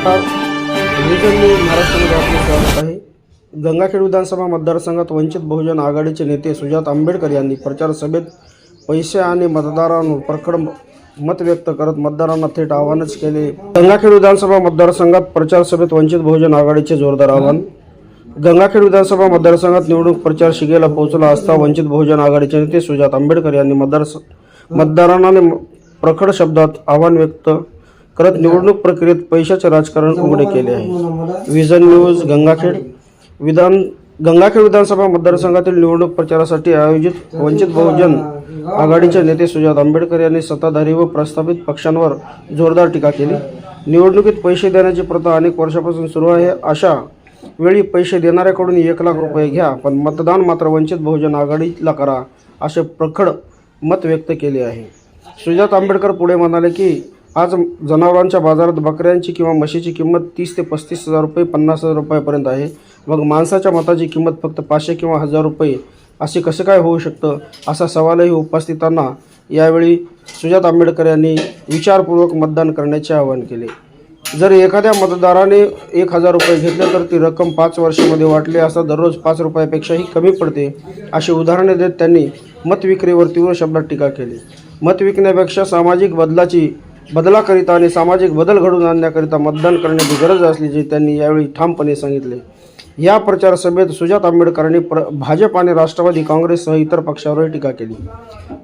Vision news महाराष्ट्रामध्ये आपले स्वागत आहे. गंगाखेड विधानसभा मतदारसंघात वंचित बहुजन आघाडीचे नेते सुजात आंबेडकर यांनी प्रचार सभेत पैसे आणि मतदारांवर प्रखड मत व्यक्त करत मतदारांना थेट आव्हानच केले. गंगाखेड विधानसभा मतदारसंघात प्रचार सभेत वंचित बहुजन आघाडीचे जोरदार आव्हान. गंगाखेड विधानसभा मतदारसंघात निवडणूक प्रचार शिगेला पोहोचला असता वंचित बहुजन आघाडीचे नेते सुजात आंबेडकर यांनी मतदार मतदारांना प्रखड शब्दात आव्हान व्यक्त करत निवडणूक प्रक्रियेत पैशाचे राजकारण उघडे केले आहे. Vision news Gangakhed. विधान गंगाखेड विधानसभा मतदारसंघातील निवडणूक प्रचारासाठी आयोजित वंचित बहुजन आघाडीचे नेते सुजात आंबेडकर यांनी सत्ताधारी व प्रस्थापित पक्षांवर जोरदार टीका केली. निवडणुकीत पैसे देण्याची प्रथा अनेक वर्षापासून सुरू आहे. अशा वेळी पैसे देणाऱ्याकडून एक लाख रुपये घ्या पण मतदान मात्र वंचित बहुजन आघाडीला करा असे प्रखड मत व्यक्त केले आहे. सुजात आंबेडकर पुढे म्हणाले की आज जनावरांच्या बाजारात बकऱ्यांची किंवा म्हशीची किंमत तीस ते पस्तीस हजार रुपये पन्नास हजार रुपयापर्यंत आहे. मग माणसाच्या मताची किंमत फक्त पाचशे किंवा हजार रुपये. असे कसं काय होऊ शकतं? असा सवालही उपस्थितांना यावेळी सुजात आंबेडकर यांनी विचारपूर्वक मतदान करण्याचे आवाहन केले. जर एखाद्या मतदाराने एक हजार रुपये घेतले तर ती रक्कम पाच वर्षामध्ये वाटली असता दररोज पाच रुपयापेक्षाही कमी पडते अशी उदाहरणे देत त्यांनी मत विक्रीवर तीव्र शब्दात टीका केली. मत विकण्यापेक्षा सामाजिक बदलाची बदलाकरिता आणि सामाजिक बदल घडवून आणण्याकरिता मतदान करण्याची गरज असल्याचे त्यांनी यावेळी ठामपणे सांगितले. या प्रचार सभेत सुजात आंबेडकरांनी प्र भाजप आणि राष्ट्रवादी काँग्रेससह इतर पक्षावरही टीका केली.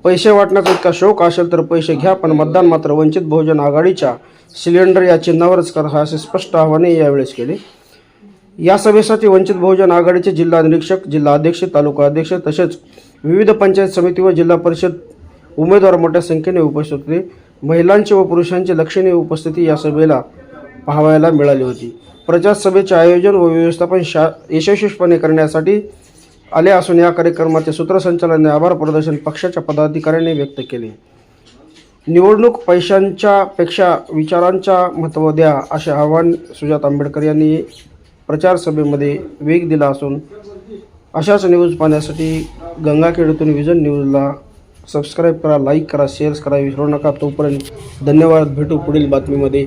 पैसे वाटण्याचा इतका शौक असेल तर पैसे घ्या पण मतदान मात्र वंचित बहुजन आघाडीच्या सिलेंडर या चिन्हावरच करा असे स्पष्ट आव्हाने यावेळेस केले. या सभेसाठी वंचित बहुजन आघाडीचे जिल्हा निरीक्षक जिल्हा अध्यक्ष तालुका अध्यक्ष तसेच विविध पंचायत समिती व जिल्हा परिषद उमेदवार मोठ्या संख्येने उपस्थित होते. महिलांची व पुरुषांची लक्षणीय उपस्थिती या सभेला पाहावयाला मिळाली होती. प्रचार सभेचे आयोजन व व्यवस्थापन शा यशस्वीपणे करण्यासाठी आले असून या कार्यक्रमाचे सूत्रसंचालन आभार प्रदर्शन पक्षाच्या पदाधिकाऱ्यांनी व्यक्त केले. निवडणूक पैशांच्या पेक्षा विचारांच्या महत्त्व द्या असे आवाहन सुजात आंबेडकर यांनी प्रचार सभेमध्ये वेग दिला असून अशाच न्यूज पाहण्यासाठी गंगाखेडूतून विजन न्यूजला सबस्क्राईब करा लाईक करा शेअर्स करा. विसरू नका तोपर्यंत धन्यवाद. भेटू पुढील बातमीमध्ये.